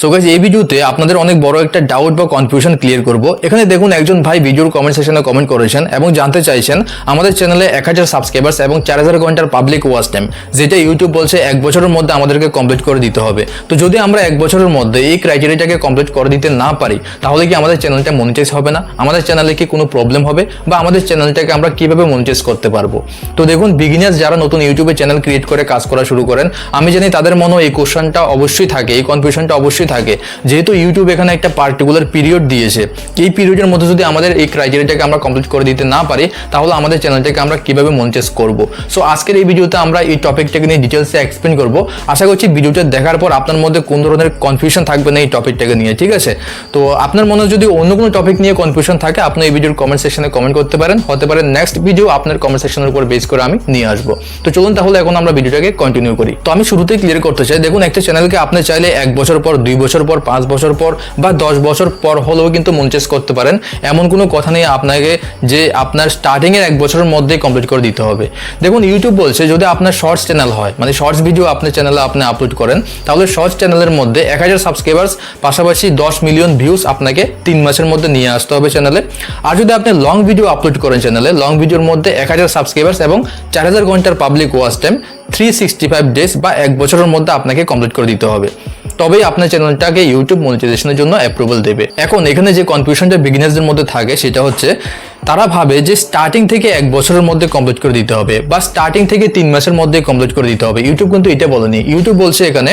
So guys এই ভিডিওতে আপনাদের অনেক বড় একটা ডাউট বা কনফিউশন ক্লিয়ার করব। এখানে দেখুন একজন ভাই ভিডিওর কমেন্ট সেকশনে কমেন্ট করেছেন এবং জানতে চাইছেন, আমাদের চ্যানেলে এক হাজার সাবস্ক্রাইবার্স এবং চার হাজার ঘণ্টার পাবলিক ওয়াচ টাইম যেটা ইউটিউব বলছে এক বছরের মধ্যে আমাদেরকে কমপ্লিট করে দিতে হবে। তো যদি আমরা এক বছরের মধ্যে এই ক্রাইটেরিয়াটাকে কমপ্লিট করে দিতে না পারি, তাহলে কি আমাদের চ্যানেলটা মনিটাইজ হবে না? আমাদের চ্যানেলে কি কোনো প্রবলেম হবে? বা আমাদের চ্যানেলটাকে আমরা কীভাবে মনিটাইজ করতে পারব? তো দেখুন বিগিনার্স যারা নতুন ইউটিউবে চ্যানেল ক্রিয়েট করে কাজ করা শুরু করেন, আমি জানি তাদের মনে এই কোশ্চেনটা অবশ্যই থাকে, এই কনফিউশনটা অবশ্যই থাকে। যেহেতু ইউটিউব এখানে একটা পার্টিকুলার পিরিয়ড দিয়েছে, এই পিরিয়ডের মধ্যে যদি আমাদের এই ক্রাইটেরিয়াটাকে আমরা কমপ্লিট করে দিতে না পারি, তাহলে আমাদের চ্যানেলটাকে আমরা কীভাবে মনিটাইজ করব? সো আজকের এই ভিডিওতে আমরা এই টপিকটাকে নিয়ে ডিটেলসে এক্সপ্লেন করব। আশা করছি ভিডিওটা দেখার পর আপনার মধ্যে কোন ধরনের কনফিউশন থাকবে না এই টপিকটাকে নিয়ে, ঠিক আছে? তো, আপনার মনে যদি অন্য কোনো টপিক নিয়ে কনফিউশন থাকে, আপনি এই ভিডিওর কমেন্ট সেকশনে কমেন্ট করতে পারেন। হতে পারে নেক্সট ভিডিও আপনার কমেন্ট সেকশনের উপর বেস করে আমি নিয়ে আসব। তো, চলুন তাহলে এখন আমরা ভিডিওটাকে কন্টিনিউ করি। তো, আমি শুরুতেই ক্লিয়ার করতে চাই। দেখুন, একটা চ্যানেলকে আপনি চাইলে এক বছর পর, দুই বছর পর, পাঁচ বছর পর বা দশ বছর পর হলেও কিন্তু মনচেস করতে পারেন। এমন কোনো কথা নেই আপনাকে যে আপনার স্টার্টিং এর এক বছরের মধ্যেই কমপ্লিট করে দিতে হবে। দেখুন ইউটিউব বলছে যদি আপনার শর্টস চ্যানেল হয় মানে শর্টস ভিডিও আপনার চ্যানেলে আপনি আপলোড করেন, তাহলে শর্টস চ্যানেলের মধ্যে এক হাজার সাবস্ক্রাইবার্স পাশাপাশি দশ মিলিয়ন ভিউজ আপনাকে তিন মাসের মধ্যে নিয়ে আসতে হবে চ্যানেলে আর যদি আপনি লং ভিডিও আপলোড করেন চ্যানেলে লং ভিডিওর মধ্যে এক হাজার সাবস্ক্রাইবার্স এবং চার হাজার ঘণ্টার public watch time three sixty five days বা এক বছরের মধ্যে আপনাকে কমপ্লিট করে দিতে হবে। তবেই আপনার চ্যানেলটাকে ইউটিউব মনিটাইজেশনের জন্য অ্যাপ্রুভাল দেবে। এখন এখানে যে কনফিউশনটা বিগিনার্সদের মধ্যে থাকে, সেটা হচ্ছে তারা ভাবে যে স্টার্টিং থেকে এক বছরের মধ্যে কমপ্লিট করে দিতে হবে বা স্টার্টিং থেকে তিন মাসের মধ্যে কমপ্লিট করে দিতে হবে। ইউটিউব কিন্তু এটা বলেনি। ইউটিউব বলছে এখানে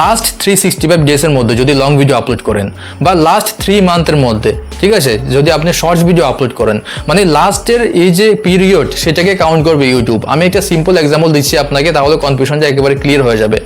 লাস্ট থ্রি সিক্সটি ফাইভ ডেজের মধ্যে যদি লং ভিডিও আপলোড করেন বা লাস্ট থ্রি মান্থের মধ্যে, ঠিক আছে? যদি আপনি শর্টস ভিডিও আপলোড করেন মানে লাস্টের এই যে পিরিয়ড সেটাকে কাউন্ট করবে ইউটিউব আমি একটা সিম্পল এক্সাম্পল দিচ্ছি আপনাকে, তাহলে কনফিউশনটা একেবারে ক্লিয়ার হয়ে যাবে।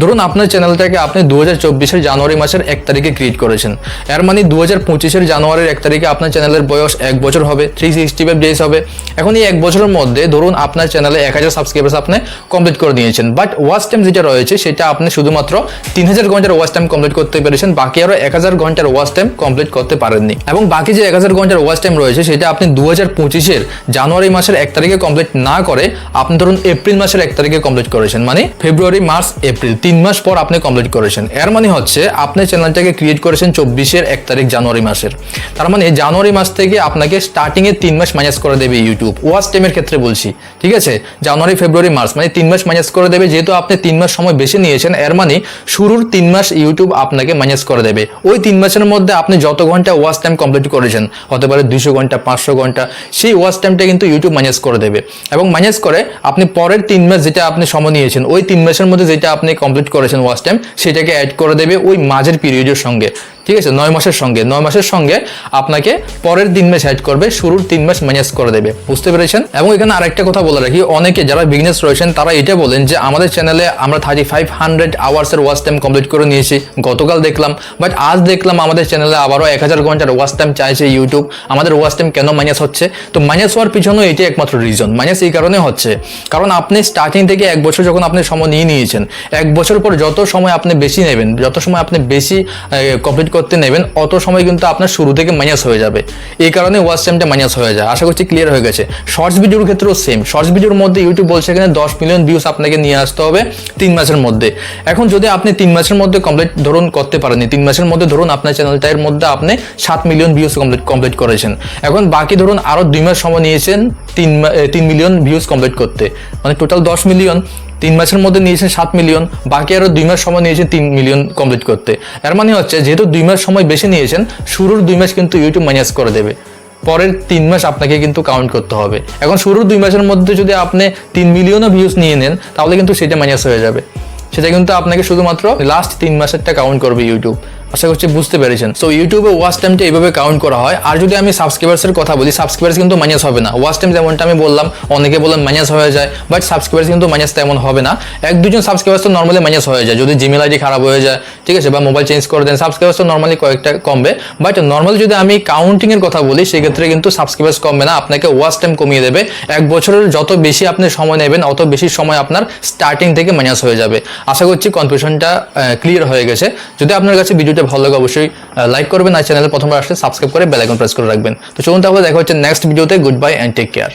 ধরুন আপনার চ্যানেলটাকে আপনি দু হাজার চব্বিশের জানুয়ারি মাসের এক তারিখে ক্রিয়েট করেছেন। এর মানে দু হাজার পঁচিশের জানুয়ারির এক তারিখে আপনার চ্যানেলের বয়স এক বছর হবে থ্রি সিক্সটি ফাইভ ডেজ হবে। এখন এই এক বছরের মধ্যে ধরুন আপনার চ্যানেলে এক হাজার সাবস্ক্রাইবার্স আপনি কমপ্লিট করে দিয়েছেন। বাট ওয়াচ টাইম যেটা রয়েছে, সেটা আপনি শুধুমাত্র তিন হাজার ঘণ্টার ওয়াচ টাইম কমপ্লিট করতে পেরেছেন, বাকি আরও এক হাজার ঘণ্টার ওয়াচ টাইম কমপ্লিট করতে পারেননি। এবং বাকি যে এক হাজার ঘণ্টার ওয়াচ টাইম রয়েছে, সেটা আপনি দু হাজার পঁচিশের জানুয়ারি মাসের এক তারিখে কমপ্লিট না করে, আপনি ধরুন এপ্রিল মাসের এক তারিখে কমপ্লিট করেছেন। মানে ফেব্রুয়ারি, মার্চ, এপ্রিল, তিন মাস পর আপনি কমপ্লিট করেছেন। এর মানে হচ্ছে আপনি চ্যানেলটাকে ক্রিয়েট করেছেন চব্বিশের এক তারিখ জানুয়ারি মাসের। তার মানে জানুয়ারি মাস থেকে আপনাকে স্টার্টিং এ তিন মাস মাইনাস করে দেবে ইউটিউব ওয়াচ টাইমের ক্ষেত্রে বলছি, ঠিক আছে? জানুয়ারি, ফেব্রুয়ারি, মার্চ মানে তিন মাস মাইনাস করে দেবে। যেহেতু আপনি তিন মাস সময় বেশি নিয়েছেন, এর মানে শুরুর তিন মাস ইউটিউব আপনাকে মাইনাস করে দেবে। ওই তিন মাসের মধ্যে আপনি যত ঘণ্টা ওয়াচ টাইম কমপ্লিট করেছেন, হতে পারে দুশো ঘণ্টা, পাঁচশো ঘণ্টা, সেই ওয়াচ টাইমটা কিন্তু ইউটিউব মাইনাস করে দেবে। এবং মাইনাস করে আপনি পরের তিন মাস যেটা আপনি সময় নিয়েছেন, ওই তিন মাসের মধ্যে যেটা আপনি কমপ্লিট করেছেন ওয়াচ টাইম সেটাকে অ্যাড করে দেবে। ওই মাঝের পিরিয়ডের সঙ্গে। ঠিক আছে? নয় মাসের সঙ্গে। নয় মাসের সঙ্গে আপনাকে পরের তিন মাস অ্যাড করবে, শুরুর তিন মাস মাইনাস করে দেবে। বুঝতে পেরেছেন? এবং এখানে আরেকটা কথা বলে রাখি, অনেকে যারা বিজনেস রয়েছেন, তারা এটা বলেন যে আমাদের চ্যানেলে আমরা থার্টি ফাইভ হান্ড্রেড আওয়ার্সের ওয়াচ টাইম কমপ্লিট করে নিয়েছি। গতকাল দেখলাম বাট আজ দেখলাম আমাদের চ্যানেলে আবারও এক হাজার ঘণ্টার ওয়াচ টাইম চাইছে ইউটিউব আমাদের ওয়াচ টাইম কেন মাইনাস হচ্ছে? তো মাইনাস হওয়ার পিছনেও এটাই একমাত্র রিজন মাইনাস এই কারণে হচ্ছে। কারণ আপনি স্টার্টিং থেকে এক বছর যখন আপনি সময় নিয়ে নিয়েছেন, এক বছর পর যত সময় আপনি বেশি নেবেন, যত সময় আপনি বেশি কমপ্লিট করতে নেবেন, অত সময় কিন্তু আপনার শুরু থেকে মাইনাস হয়ে যাবে। এই কারণে ওয়াচ টাইমটা মাইনাস হয়ে যায়। আশা করছি ক্লিয়ার হয়ে গেছে। শর্টস ভিডিওর ক্ষেত্রেও সেম শর্টস ভিডিওর মধ্যে ইউটিউব বলছে এখানে দশ মিলিয়ন ভিউস আপনাকে নিয়ে আসতে হবে তিন মাসের মধ্যে। এখন যদি আপনি তিন মাসের মধ্যে কমপ্লিট ধরুন করতে পারেননি, তিন মাসের মধ্যে ধরুন আপনার চ্যানেলটার মধ্যে আপনি সাত মিলিয়ন ভিউস কমপ্লিট কমপ্লিট করেছেন। এখন বাকি ধরুন আরও দুই মাস সময় নিয়েছেন তিন তিন মিলিয়ন ভিউস কমপ্লিট করতে। মানে টোটাল দশ মিলিয়ন তিন মাসের মধ্যে নিয়েছেন সাত মিলিয়ন বাকি আরও দুই মাস সময় নিয়েছেন তিন মিলিয়ন কমপ্লিট করতে। এর মানে হচ্ছে, যেহেতু দুই মাস সময় বেশি নিয়েছেন, শুরুর দুই মাস কিন্তু ইউটিউব মাইনাস করে দেবে। পরের তিন মাস আপনাকে কিন্তু কাউন্ট করতে হবে। এখন শুরুর দুই মাসের মধ্যে যদি আপনি তিন মিলিয়নও ভিউজ নিয়ে নেন, তাহলে কিন্তু সেটা মাইনাস হয়ে যাবে। সেটা কিন্তু আপনাকে শুধুমাত্র লাস্ট তিন মাসেরটা কাউন্ট করবে ইউটিউব আশা করছি বুঝতে পেরেছেন। সো ইউটিউবে ওয়াচ টাইমটা এইভাবে কাউন্ট করা হয়। আর যদি আমি সাবস্ক্রাইবার্সের কথা বলি সাবস্ক্রাইবার্স কিন্তু মাইনাস হবে না। ওয়াচ টাইম যেমনটা আমি বললাম, অনেকে বললাম মাইনাস হয়ে যায় বাট সাবস্ক্রাইবার্স কিন্তু মাইনাস তেমন হবে না। এক দুজন সাবস্ক্রাইবার্স তো নর্মালি মাইনাস হয়ে যায়। যদি জিমেল আইডি খারাপ হয়ে যায়, ঠিক আছে, বা মোবাইল চেঞ্জ করে দেন সাবস্ক্রাইবার্স তো নর্মালি কয়েকটা কমবে। বাট নর্মালি যদি আমি কাউন্টিং এর কথা বলি, সেক্ষেত্রে কিন্তু সাবস্ক্রাইবার্স কমবে না। আপনাকে ওয়াচ টাইম কমিয়ে দেবে। এক বছরের যত বেশি আপনি সময় নেবেন, অত বেশি সময় আপনার স্টার্টিং থেকে মাইনাস হয়ে যাবে। আশা করছি কনফিউশনটা ক্লিয়ার হয়ে গেছে। যদি আপনার কাছে ভিডিওটা ভালো লাগে অবশ্যই লাইক করবেন আর চ্যানেলে প্রথমবার আসলে সাবস্ক্রাইব করে বেল আইকন প্রেস করে রাখবেন। তো চলুন তাহলে দেখা হচ্ছে নেক্সট ভিডিওতে। Good bye and take care